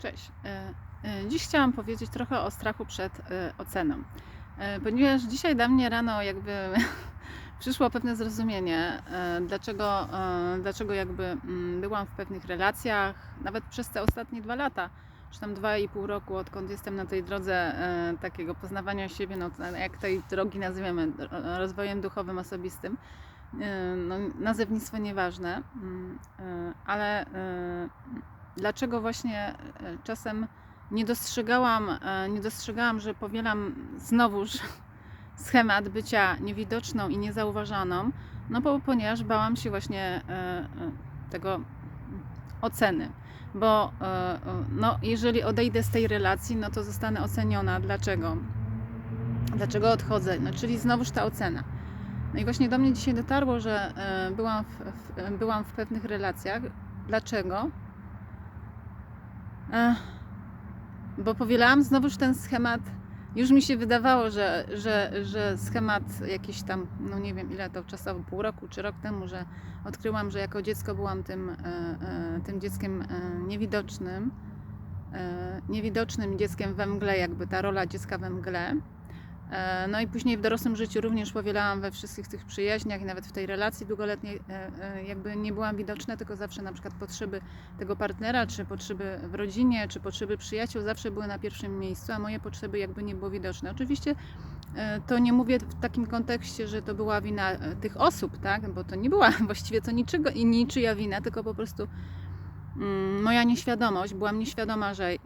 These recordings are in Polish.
Cześć. E, e, Dziś chciałam powiedzieć trochę o strachu przed e, oceną, ponieważ dzisiaj dla mnie rano jakby przyszło pewne zrozumienie, dlaczego, dlaczego jakby mm, byłam w pewnych relacjach, nawet przez te ostatnie dwa lata, czy tam dwa i pół roku, odkąd jestem na tej drodze takiego poznawania siebie, no jak tej drogi nazwiemy, ro- rozwojem duchowym, osobistym. No, nazewnictwo nieważne, mm, ale dlaczego właśnie e, czasem nie dostrzegałam, e, nie dostrzegałam, że powielam znowuż schemat bycia niewidoczną i niezauważaną, no bo ponieważ bałam się właśnie e, tego oceny. Bo no, jeżeli odejdę z tej relacji, no to zostanę oceniona. Dlaczego? Dlaczego odchodzę? No, czyli znowuż ta ocena. No i właśnie do mnie dzisiaj dotarło, że byłam w, w, byłam w pewnych relacjach. Dlaczego? Bo powielałam znowuż ten schemat. Już mi się wydawało, że, że, że schemat jakiś tam, no nie wiem ile to czasowo, pół roku czy rok temu, że odkryłam, że jako dziecko byłam tym, e, e, tym dzieckiem e, niewidocznym. Niewidocznym dzieckiem we mgle, jakby ta rola dziecka we mgle. E, No i później w dorosłym życiu również powielałam we wszystkich tych przyjaźniach i nawet w tej relacji długoletniej e, e, jakby nie byłam widoczna, tylko zawsze na przykład potrzeby tego partnera, czy potrzeby w rodzinie, czy potrzeby przyjaciół zawsze były na pierwszym miejscu, a moje potrzeby jakby nie były widoczne. Oczywiście to nie mówię w takim kontekście, że to była wina tych osób, tak? bo to nie była właściwie to niczego i niczyja wina, tylko po prostu moja nieświadomość, byłam nieświadoma, że, e,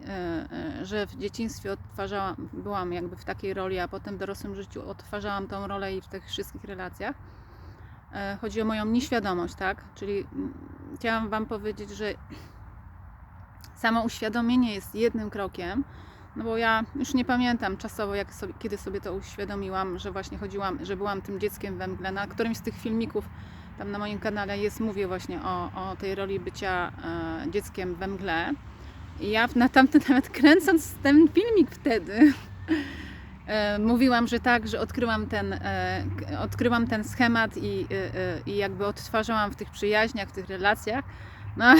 e, że w dzieciństwie odtwarzałam, byłam jakby w takiej roli, a potem w dorosłym życiu odtwarzałam tą rolę i w tych wszystkich relacjach. E, Chodzi o moją nieświadomość, tak? Czyli mm, chciałam Wam powiedzieć, że samo uświadomienie jest jednym krokiem, no bo ja już nie pamiętam czasowo, jak sobie, kiedy sobie to uświadomiłam, że właśnie chodziłam, że byłam tym dzieckiem we mgle. Na którymś z tych filmików tam na moim kanale jest, mówię właśnie o, o tej roli bycia e, dzieckiem we mgle. I ja na tamten nawet kręcąc ten filmik wtedy, e, mówiłam, że tak, że odkryłam ten, e, odkryłam ten schemat i, e, e, i jakby odtwarzałam w tych przyjaźniach, w tych relacjach. No,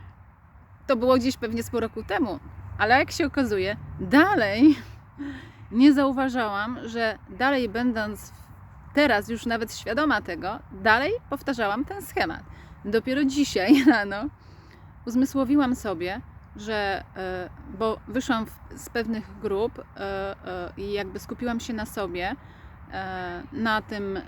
to było gdzieś pewnie z pół roku temu. Ale jak się okazuje, dalej nie zauważałam, że dalej będąc teraz już nawet świadoma tego, dalej powtarzałam ten schemat. Dopiero dzisiaj rano uzmysłowiłam sobie, że, e, bo wyszłam z pewnych grup e, e, i jakby skupiłam się na sobie, na tym, e,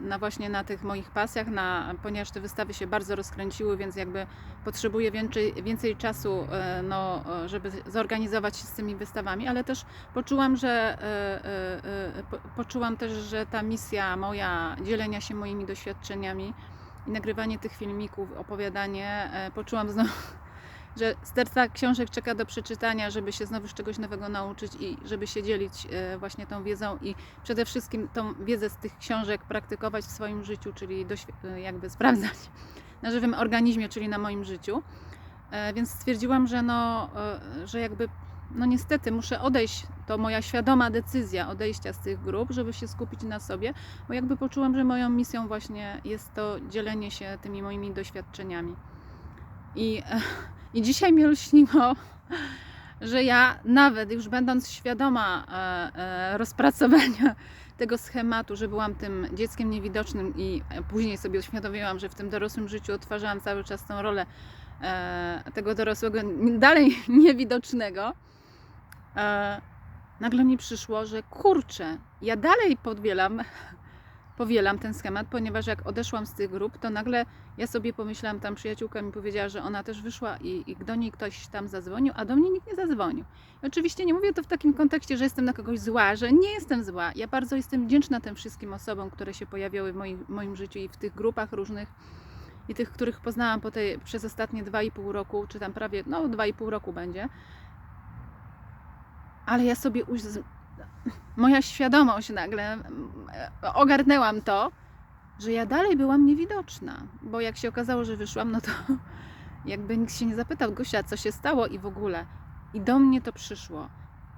na właśnie na tych moich pasjach, na, ponieważ te wystawy się bardzo rozkręciły, więc jakby potrzebuję więcej, więcej czasu, e, no, e, żeby zorganizować się z tymi wystawami, ale też poczułam, że e, e, e, po- poczułam też, że ta misja moja dzielenia się moimi doświadczeniami i nagrywanie tych filmików, opowiadanie, e, poczułam znowu, że sterta książek czeka do przeczytania, żeby się znowu czegoś nowego nauczyć i żeby się dzielić e, właśnie tą wiedzą i przede wszystkim tą wiedzę z tych książek praktykować w swoim życiu, czyli e, jakby sprawdzać na żywym organizmie, czyli na moim życiu. E, Więc stwierdziłam, że no, że jakby no niestety muszę odejść, to moja świadoma decyzja odejścia z tych grup, żeby się skupić na sobie, bo jakby poczułam, że moją misją właśnie jest to dzielenie się tymi moimi doświadczeniami. I, i dzisiaj mi lśniło, że ja nawet już będąc świadoma e, e, rozpracowania tego schematu, że byłam tym dzieckiem niewidocznym i później sobie uświadomiłam, że w tym dorosłym życiu odtwarzałam cały czas tą rolę e, tego dorosłego, dalej niewidocznego, nagle mi przyszło, że kurczę, ja dalej podwielam, powielam ten schemat, ponieważ jak odeszłam z tych grup, to nagle ja sobie pomyślałam, tam przyjaciółka mi powiedziała, że ona też wyszła i, i do niej ktoś tam zadzwonił, a do mnie nikt nie zadzwonił. I oczywiście nie mówię to w takim kontekście, że jestem na kogoś zła, że nie jestem zła. Ja bardzo jestem wdzięczna tym wszystkim osobom, które się pojawiały w moim, moim życiu i w tych grupach różnych i tych, których poznałam po tej, przez ostatnie 2,5 roku, czy tam prawie, no 2,5 roku będzie. Ale ja sobie uz... moja świadomość nagle mm, e, ogarnęłam to, że ja dalej byłam niewidoczna, bo jak się okazało, że wyszłam, no to jakby nikt się nie zapytał, Gosia, co się stało i w ogóle. I do mnie to przyszło.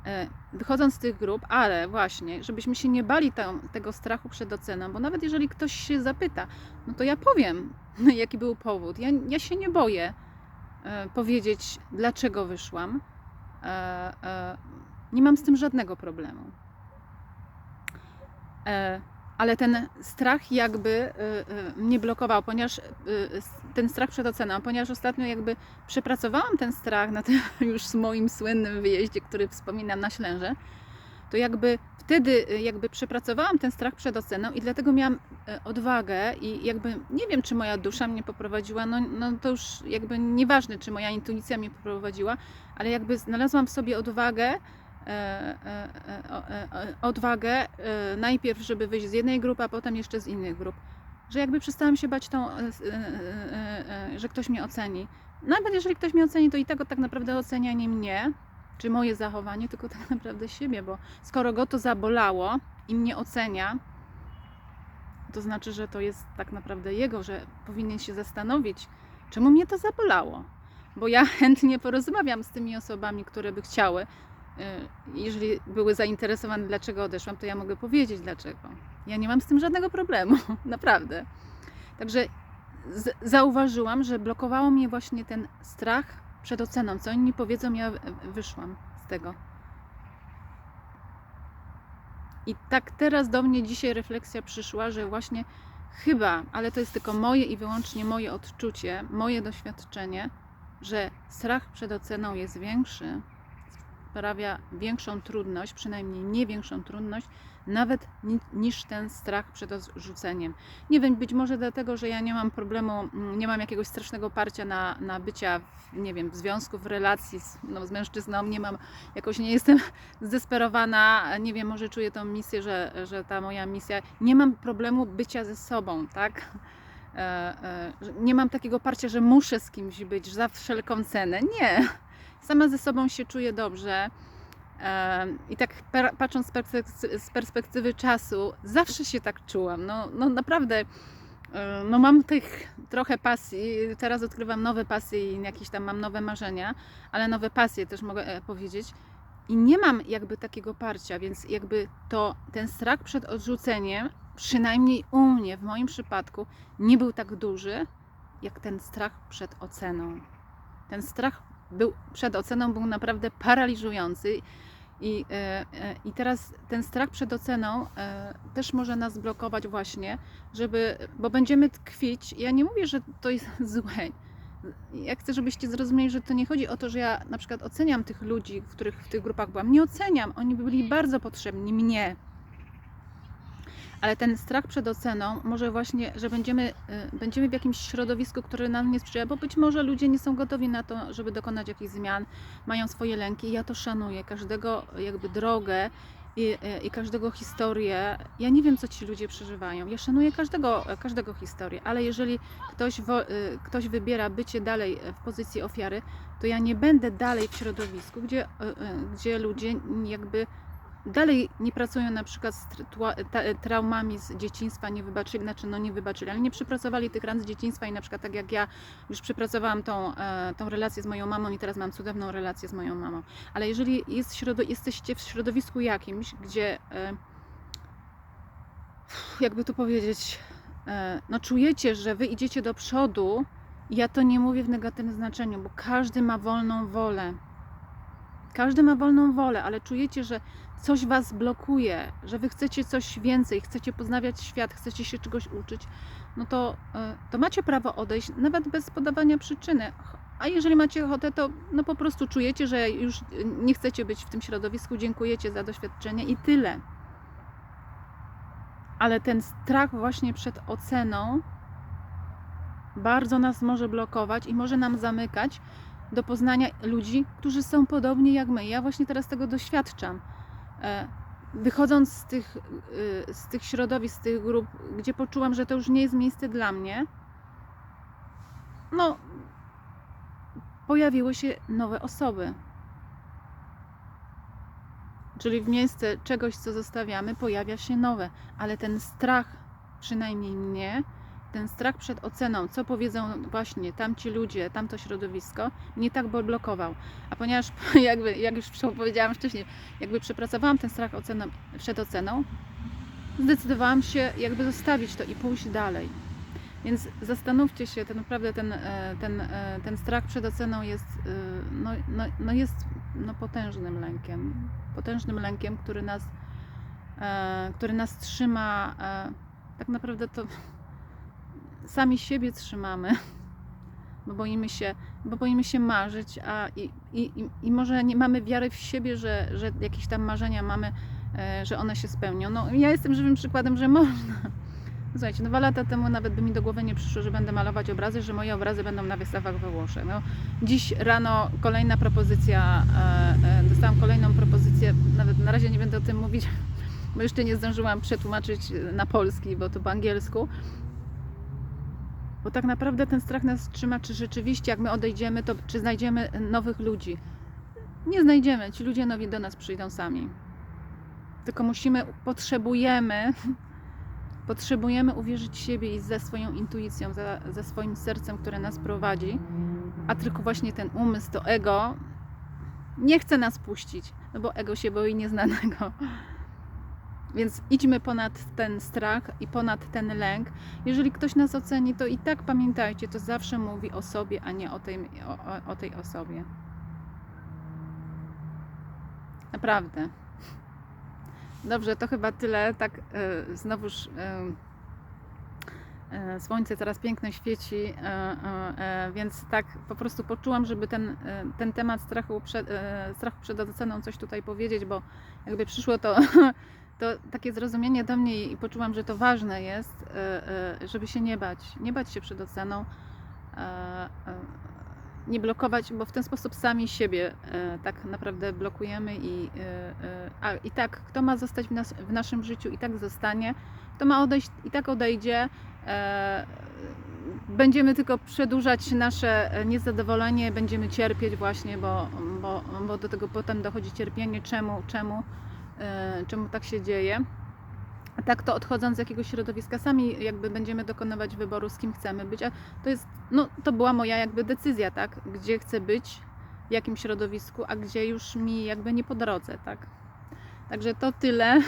E, Wychodząc z tych grup, ale właśnie, żebyśmy się nie bali tam, tego strachu przed oceną, bo nawet jeżeli ktoś się zapyta, no to ja powiem, jaki był powód. Ja, ja się nie boję e, powiedzieć, dlaczego wyszłam. Nie mam z tym żadnego problemu. E, ale ten strach jakby e, e, mnie blokował, ponieważ ten strach przed oceną, ponieważ ostatnio jakby przepracowałam ten strach na tym już moim słynnym wyjeździe, który wspominam na Ślęże, to jakby wtedy jakby przepracowałam ten strach przed oceną i dlatego miałam odwagę i jakby nie wiem, czy moja dusza mnie poprowadziła, no, no to już jakby nieważne, czy moja intuicja mnie poprowadziła, ale jakby znalazłam w sobie odwagę, odwagę e, najpierw, żeby wyjść z jednej grupy, a potem jeszcze z innych grup. Że jakby przestałam się bać tą, e, e, e, e, że ktoś mnie oceni. Nawet jeżeli ktoś mnie oceni, to i tak tak naprawdę ocenia nie mnie, czy moje zachowanie, tylko tak naprawdę siebie, bo skoro go to zabolało i mnie ocenia, to znaczy, że to jest tak naprawdę jego, że powinien się zastanowić, czemu mnie to zabolało. Bo ja chętnie porozmawiam z tymi osobami, które by chciały. Y, Jeżeli były zainteresowane, dlaczego odeszłam, to ja mogę powiedzieć dlaczego. Ja nie mam z tym żadnego problemu, naprawdę. Także zauważyłam, że blokowało mnie właśnie ten strach przed oceną. Co inni powiedzą, ja wyszłam z tego. I tak teraz do mnie dzisiaj refleksja przyszła, że właśnie chyba, ale to jest tylko moje i wyłącznie moje odczucie, moje doświadczenie, że strach przed oceną jest większy, sprawia większą trudność, przynajmniej nie większą trudność, nawet ni- niż ten strach przed odrzuceniem. Nie wiem, być może dlatego, że ja nie mam problemu, mm, nie mam jakiegoś strasznego parcia na, na bycia, w, nie wiem, w związku, w relacji z, no, z mężczyzną, nie mam, jakoś nie jestem zdesperowana, nie wiem, może czuję tą misję, że, że ta moja misja, nie mam problemu bycia ze sobą, tak? E, e, nie mam takiego parcia, że muszę z kimś być za wszelką cenę. Nie. Sama ze sobą się czuję dobrze. I tak patrząc z perspektywy, czasu, zawsze się tak czułam. No, no naprawdę, no mam tych trochę pasji. Teraz odkrywam nowe pasje i jakieś tam mam nowe marzenia, ale nowe pasje też mogę e, powiedzieć. I nie mam jakby takiego parcia, więc jakby to ten strach przed odrzuceniem, przynajmniej u mnie, w moim przypadku, nie był tak duży, jak ten strach przed oceną. Ten strach był, przed oceną był naprawdę paraliżujący. I, e, e, I teraz ten strach przed oceną e, też może nas blokować właśnie, żeby, bo będziemy tkwić. Ja nie mówię, że to jest złe. Ja chcę, żebyście zrozumieli, że to nie chodzi o to, że ja na przykład oceniam tych ludzi, w których w tych grupach byłam. Nie oceniam, oni byli bardzo potrzebni mnie. Ale ten strach przed oceną, może właśnie, że będziemy, y, będziemy w jakimś środowisku, które nam nie sprzyja, bo być może ludzie nie są gotowi na to, żeby dokonać jakichś zmian, mają swoje lęki. Ja to szanuję, każdego jakby drogę i, y, i każdego historię. Ja nie wiem, co ci ludzie przeżywają. Ja szanuję każdego, każdego historię, ale jeżeli ktoś, wo, y, ktoś wybiera bycie dalej w pozycji ofiary, to ja nie będę dalej w środowisku, gdzie, gdzie ludzie jakby dalej nie pracują na przykład z traumami z dzieciństwa, nie wybaczyli, znaczy no nie wybaczyli, ale nie przepracowali tych ran z dzieciństwa i na przykład tak jak ja już przepracowałam tą, e, tą relację z moją mamą i teraz mam cudowną relację z moją mamą. Ale jeżeli jest jesteście w środowisku jakimś, gdzie e, jakby tu powiedzieć, e, no czujecie, że wy idziecie do przodu, ja to nie mówię w negatywnym znaczeniu, bo każdy ma wolną wolę. Każdy ma wolną wolę, ale czujecie, że coś was blokuje, że wy chcecie coś więcej, chcecie poznawać świat, chcecie się czegoś uczyć, no to, e, to macie prawo odejść, nawet bez podawania przyczyny. A jeżeli macie ochotę, to no po prostu czujecie, że już nie chcecie być w tym środowisku, dziękujecie za doświadczenie i tyle. Ale ten strach właśnie przed oceną bardzo nas może blokować i może nam zamykać do poznania ludzi, którzy są podobnie jak my. Ja właśnie teraz tego doświadczam. E, Wychodząc z tych, y, z tych środowisk, z tych grup, gdzie poczułam, że to już nie jest miejsce dla mnie, no, pojawiły się nowe osoby. Czyli w miejsce czegoś, co zostawiamy, pojawia się nowe, ale ten strach, przynajmniej mnie, ten strach przed oceną, co powiedzą właśnie tamci ludzie, tamto środowisko, mnie tak blokował. A ponieważ, jakby, jak już powiedziałam wcześniej, jakby przepracowałam ten strach oceną, przed oceną, zdecydowałam się jakby zostawić to i pójść dalej. Więc zastanówcie się, to naprawdę ten, e, ten, e, ten strach przed oceną jest, e, no, no, no jest no, potężnym lękiem. Potężnym lękiem, który nas, który nas trzyma. Tak naprawdę to sami siebie trzymamy, bo boimy się, bo boimy się marzyć, a i, i, i- może nie mamy wiary w siebie, że, że jakieś tam marzenia mamy, e, że one się spełnią. No, ja jestem żywym przykładem, że można. Słuchajcie, no dwa lata temu nawet by mi do głowy nie przyszło, że będę malować obrazy, że moje obrazy będą na wystawach we Włoszech. No, dziś rano kolejna propozycja, e, e, dostałam kolejną propozycję, nawet na razie nie będę o tym mówić, bo jeszcze nie zdążyłam przetłumaczyć na polski, bo to po angielsku. Bo tak naprawdę ten strach nas trzyma, czy rzeczywiście jak my odejdziemy, to czy znajdziemy nowych ludzi. Nie znajdziemy, ci ludzie nowi do nas przyjdą sami. Tylko musimy, potrzebujemy Potrzebujemy uwierzyć siebie i ze swoją intuicją, za, ze swoim sercem, które nas prowadzi, a tylko właśnie ten umysł, to ego nie chce nas puścić, no bo ego się boi nieznanego. Więc idźmy ponad ten strach i ponad ten lęk. Jeżeli ktoś nas oceni, to i tak pamiętajcie, to zawsze mówi o sobie, a nie o tej, o, o, tej osobie. Naprawdę. Dobrze, to chyba tyle. Tak, e, znowuż e, e, słońce teraz piękne świeci, więc tak po prostu poczułam, żeby ten, ten temat strachu przed, strachu przed oceną coś tutaj powiedzieć, bo jakby przyszło to, to takie zrozumienie do mnie i poczułam, że to ważne jest, e, e, żeby się nie bać, nie bać się przed oceną. e, nie blokować, bo w ten sposób sami siebie tak naprawdę blokujemy i, a, i tak, kto ma zostać w, nas, w naszym życiu i tak zostanie, kto ma odejść i tak odejdzie. Będziemy tylko przedłużać nasze niezadowolenie, będziemy cierpieć właśnie, bo, bo, bo do tego potem dochodzi cierpienie, czemu, czemu, czemu tak się dzieje. Tak to odchodząc z jakiegoś środowiska, sami jakby będziemy dokonywać wyboru, z kim chcemy być. A to jest, no to była moja jakby decyzja, tak? Gdzie chcę być, w jakim środowisku, a gdzie już mi jakby nie po drodze, tak? Także to tyle.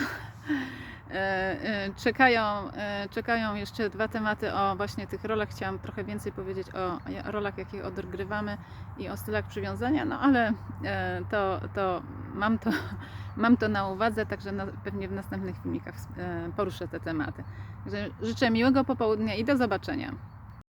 E, e, Czekają, e, czekają jeszcze dwa tematy o właśnie tych rolach. Chciałam trochę więcej powiedzieć o rolach, jakie odgrywamy i o stylach przywiązania, no ale to, to, mam, to mam to na uwadze, także na, pewnie w następnych filmikach poruszę te tematy. Także życzę miłego popołudnia i do zobaczenia.